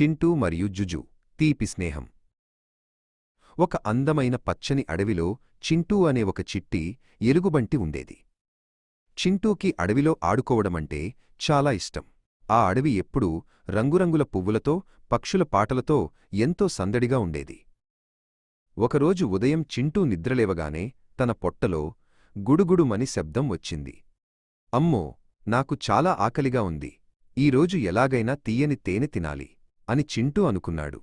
చింటూ మరియు జుజు తీపి స్నేహం. ఒక అందమైన పచ్చని అడవిలో చింటూ అనే ఒక చిట్టి ఎలుగుబంటి ఉండేది. చింటూకి అడవిలో ఆడుకోవడమంటే చాలా ఇష్టం. ఆ అడవి ఎప్పుడూ రంగురంగుల పువ్వులతో పక్షుల పాటలతో ఎంతో సందడిగా ఉండేది. ఒకరోజు ఉదయం చింటూ నిద్రలేవగానే తన పొట్టలో గుడుగుడుమని శబ్దం వచ్చింది. అమ్మో నాకు చాలా ఆకలిగా ఉంది. ఈరోజు ఎలాగైనా తీయని తేనె తినాలి. అని చింటూ అనుకున్నాడు.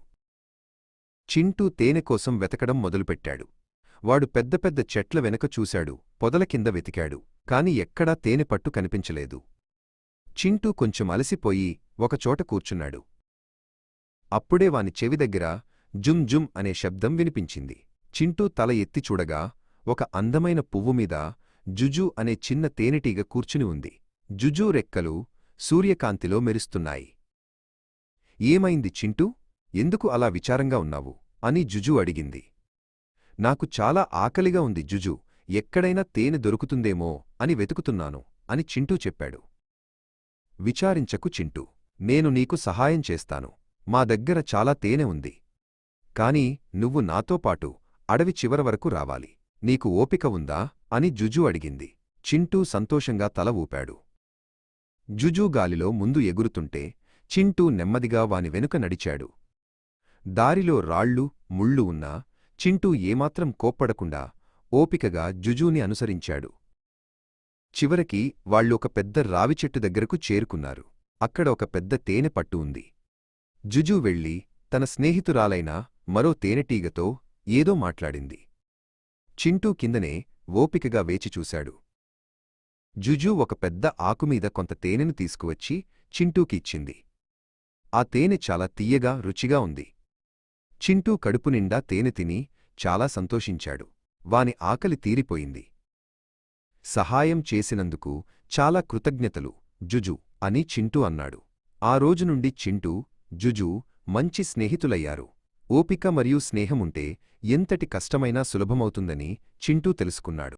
చింటూ తేనె కోసం వెతకడం మొదలుపెట్టాడు. వాడు పెద్ద పెద్ద చెట్ల వెనక చూశాడు పొదల కింద వెతికాడు కాని ఎక్కడా తేనె పట్టు కనిపించలేదు. చింటూ కొంచెం అలసిపోయి ఒకచోట కూర్చున్నాడు. అప్పుడే వాని చెవి దగ్గర జుమ్ జుమ్ అనే శబ్దం వినిపించింది. చింటూ తల ఎత్తి చూడగా ఒక అందమైన పువ్వుమీద జుజు అనే చిన్న తేనెటీగ కూర్చుని ఉంది. జుజు రెక్కలు సూర్యకాంతిలో మెరుస్తున్నాయి. ఏమైంది చింటూ? ఎందుకు అలా విచారంగా ఉన్నావు? అని జుజు అడిగింది. నాకు చాలా ఆకలిగా ఉంది జుజు. ఎక్కడైనా తేనె దొరుకుతుందేమో అని వెతుకుతున్నాను అని చింటూ చెప్పాడు. విచారించకు చింటూ. నేను నీకు సహాయం చేస్తాను. మా దగ్గర చాలా తేనె ఉంది. కాని నువ్వు నాతో పాటు అడవి చివర వరకు రావాలి. నీకు ఓపిక ఉందా? అని జుజు అడిగింది. చింటూ సంతోషంగా తల ఊపాడు. జుజు గాలిలో ముందు ఎగురుతుంటే చింటూ నెమ్మదిగా వాని వెనుక నడిచాడు. దారిలో రాళ్ళు ముళ్ళు ఉన్నా చింటూ ఏమాత్రం కోప్పడకుండా ఓపికగా జుజూని అనుసరించాడు. చివరికి వాళ్ళు ఒక పెద్ద రావిచెట్టు దగ్గరకు చేరుకున్నారు. అక్కడ ఒక పెద్ద తేనె పట్టు ఉంది. జుజు వెళ్ళి తన స్నేహితురాలైన మరో తేనెటీగతో ఏదో మాట్లాడింది. చింటూ కిందనే ఓపికగా వేచిచూశాడు జుజూ జుజు ఒక పెద్ద ఆకుమీద కొంత తేనెను తీసుకువచ్చి చింటూకి ఇచ్చింది. ఆ తేనె చాలా తీయగా రుచిగా ఉంది. చింటూ కడుపు నిండా తేనె తిని చాలా సంతోషించాడు. వాని ఆకలి తీరిపోయింది. సహాయం చేసినందుకు చాలా కృతజ్ఞతలు జుజు అని చింటూ అన్నాడు. ఆ రోజు నుండి చింటూ జుజు మంచి స్నేహితులయ్యారు. ఓపిక మరియు స్నేహముంటే ఎంతటి కష్టమైనా సులభమవుతుందని చింటూ తెలుసుకున్నాడు.